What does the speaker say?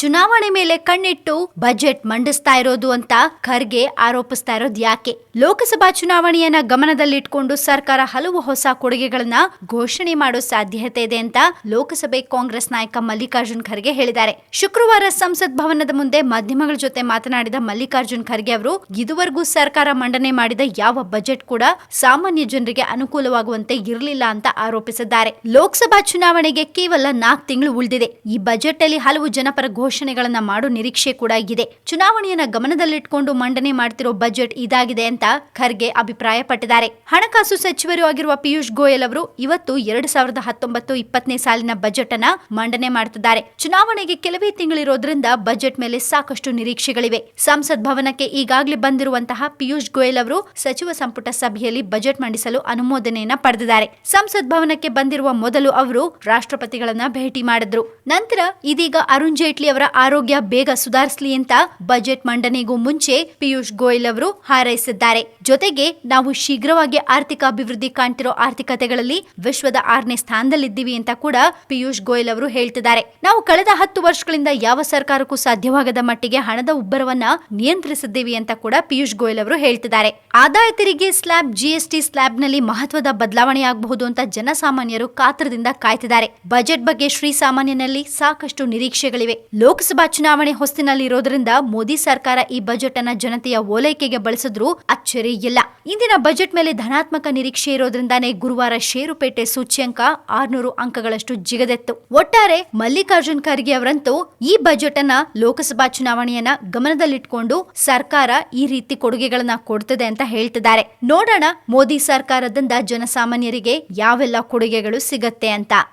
ಚುನಾವಣೆ ಮೇಲೆ ಕಣ್ಣಿಟ್ಟು ಬಜೆಟ್ ಮಂಡಿಸ್ತಾ ಇರೋದು ಅಂತ ಖರ್ಗೆ ಆರೋಪಿಸ್ತಾ ಇರೋದು ಯಾಕೆ? ಲೋಕಸಭಾ ಚುನಾವಣೆಯನ್ನ ಗಮನದಲ್ಲಿಟ್ಕೊಂಡು ಸರ್ಕಾರ ಹಲವು ಹೊಸ ಕೊಡುಗೆಗಳನ್ನ ಘೋಷಣೆ ಮಾಡೋ ಸಾಧ್ಯತೆ ಇದೆ ಅಂತ ಲೋಕಸಭೆ ಕಾಂಗ್ರೆಸ್ ನಾಯಕ ಮಲ್ಲಿಕಾರ್ಜುನ್ ಖರ್ಗೆ ಹೇಳಿದ್ದಾರೆ. ಶುಕ್ರವಾರ ಸಂಸತ್ ಭವನದ ಮುಂದೆ ಮಾಧ್ಯಮಗಳ ಜೊತೆ ಮಾತನಾಡಿದ ಮಲ್ಲಿಕಾರ್ಜುನ್ ಖರ್ಗೆ ಅವರು, ಇದುವರೆಗೂ ಸರ್ಕಾರ ಮಂಡನೆ ಮಾಡಿದ ಯಾವ ಬಜೆಟ್ ಕೂಡ ಸಾಮಾನ್ಯ ಜನರಿಗೆ ಅನುಕೂಲವಾಗುವಂತೆ ಇರಲಿಲ್ಲ ಅಂತ ಆರೋಪಿಸಿದ್ದಾರೆ. ಲೋಕಸಭಾ ಚುನಾವಣೆಗೆ ಕೇವಲ ನಾಲ್ಕು ತಿಂಗಳು ಉಳಿದಿದೆ. ಈ ಬಜೆಟ್ ಅಲ್ಲಿ ಹಲವು ಜನಪರ ಘೋಷಣೆಗಳನ್ನ ಮಾಡೋ ನಿರೀಕ್ಷೆ ಕೂಡ ಇದೆ. ಚುನಾವಣೆಯನ್ನ ಗಮನದಲ್ಲಿಟ್ಕೊಂಡು ಮಂಡನೆ ಮಾಡ್ತಿರೋ ಬಜೆಟ್ ಇದಾಗಿದೆ ಅಂತ ಖರ್ಗೆ ಅಭಿಪ್ರಾಯಪಟ್ಟಿದ್ದಾರೆ. ಹಣಕಾಸು ಸಚಿವರು ಆಗಿರುವ ಪಿಯೂಷ್ ಗೋಯಲ್ ಅವರು ಇವತ್ತು ಎರಡ್ ಸಾವಿರದ ಹತ್ತೊಂಬತ್ತು ಇಪ್ಪತ್ತನೇ ಸಾಲಿನ ಬಜೆಟ್ ಅನ್ನ ಮಂಡನೆ ಮಾಡ್ತಿದ್ದಾರೆ. ಚುನಾವಣೆಗೆ ಕೆಲವೇ ತಿಂಗಳಿರೋದ್ರಿಂದ ಬಜೆಟ್ ಮೇಲೆ ಸಾಕಷ್ಟು ನಿರೀಕ್ಷೆಗಳಿವೆ. ಸಂಸತ್ ಭವನಕ್ಕೆ ಈಗಾಗಲೇ ಬಂದಿರುವಂತಹ ಪಿಯೂಷ್ ಗೋಯಲ್ ಅವರು ಸಚಿವ ಸಂಪುಟ ಸಭೆಯಲ್ಲಿ ಬಜೆಟ್ ಮಂಡಿಸಲು ಅನುಮೋದನೆಯನ್ನ ಪಡೆದಿದ್ದಾರೆ. ಸಂಸತ್ ಭವನಕ್ಕೆ ಬಂದಿರುವ ಮೊದಲು ಅವರು ರಾಷ್ಟ್ರಪತಿಗಳನ್ನ ಭೇಟಿ ಮಾಡಿದ್ರು. ನಂತರ ಇದೀಗ ಅರುಣ್ ಜೇಟ್ಲಿ ಅವರ ಆರೋಗ್ಯ ಬೇಗ ಸುಧಾರಿಸಲಿ ಅಂತ ಬಜೆಟ್ ಮಂಡನೆಗೂ ಮುಂಚೆ ಪಿಯೂಷ್ ಗೋಯಲ್ ಅವರು ಹಾರೈಸಿದ್ದಾರೆ. ಜೊತೆಗೆ ನಾವು ಶೀಘ್ರವಾಗಿ ಆರ್ಥಿಕ ಅಭಿವೃದ್ಧಿ ಕಾಣ್ತಿರೋ ಆರ್ಥಿಕತೆಗಳಲ್ಲಿ ವಿಶ್ವದ ಆರನೇ ಸ್ಥಾನದಲ್ಲಿದ್ದೀವಿ ಅಂತ ಕೂಡ ಪಿಯೂಷ್ ಗೋಯಲ್ ಅವರು ಹೇಳ್ತಿದ್ದಾರೆ. ನಾವು ಕಳೆದ ಹತ್ತು ವರ್ಷಗಳಿಂದ ಯಾವ ಸರ್ಕಾರಕ್ಕೂ ಸಾಧ್ಯವಾಗದ ಮಟ್ಟಿಗೆ ಹಣದ ಉಬ್ಬರವನ್ನ ನಿಯಂತ್ರಿಸಿದ್ದೀವಿ ಅಂತ ಕೂಡ ಪಿಯೂಷ್ ಗೋಯಲ್ ಅವರು ಹೇಳ್ತಿದ್ದಾರೆ. ಆದಾಯ ತೆರಿಗೆ ಸ್ಲ್ಯಾಬ್ ಜಿಎಸ್ಟಿ ಸ್ಲ್ಯಾಬ್ನಲ್ಲಿ ಮಹತ್ವದ ಬದಲಾವಣೆ ಆಗಬಹುದು ಅಂತ ಜನಸಾಮಾನ್ಯರು ಕಾತರದಿಂದ ಕಾಯ್ತಿದ್ದಾರೆ. ಬಜೆಟ್ ಬಗ್ಗೆ ಶ್ರೀ ಸಾಮಾನ್ಯನಲ್ಲಿ ಸಾಕಷ್ಟು ನಿರೀಕ್ಷೆಗಳಿವೆ. ಲೋಕಸಭಾ ಚುನಾವಣೆ ಹೊಸ್ತಿನಲ್ಲಿ ಇರೋದ್ರಿಂದ ಮೋದಿ ಸರ್ಕಾರ ಈ ಬಜೆಟ್ ಅನ್ನ ಜನತೆಯ ಓಲೈಕೆಗೆ ಬಳಸಿದ್ರು ಅಚ್ಚರಿ ಇಲ್ಲ. ಇಂದಿನ ಬಜೆಟ್ ಮೇಲೆ ಧನಾತ್ಮಕ ನಿರೀಕ್ಷೆ ಇರೋದ್ರಿಂದಾನೇ ಗುರುವಾರ ಷೇರುಪೇಟೆ ಸೂಚ್ಯಂಕ ಆರ್ನೂರು ಅಂಕಗಳಷ್ಟು ಜಿಗದೆತ್ತು. ಒಟ್ಟಾರೆ ಮಲ್ಲಿಕಾರ್ಜುನ್ ಖರ್ಗೆ ಅವರಂತೂ ಈ ಬಜೆಟ್ ಅನ್ನ ಲೋಕಸಭಾ ಚುನಾವಣೆಯನ್ನ ಗಮನದಲ್ಲಿಟ್ಕೊಂಡು ಸರ್ಕಾರ ಈ ರೀತಿ ಕೊಡುಗೆಗಳನ್ನ ಕೊಡ್ತದೆ ಅಂತ ಹೇಳ್ತಿದ್ದಾರೆ. ನೋಡೋಣ ಮೋದಿ ಸರ್ಕಾರದಿಂದ ಜನಸಾಮಾನ್ಯರಿಗೆ ಯಾವೆಲ್ಲ ಕೊಡುಗೆಗಳು ಸಿಗತ್ತೆ ಅಂತ.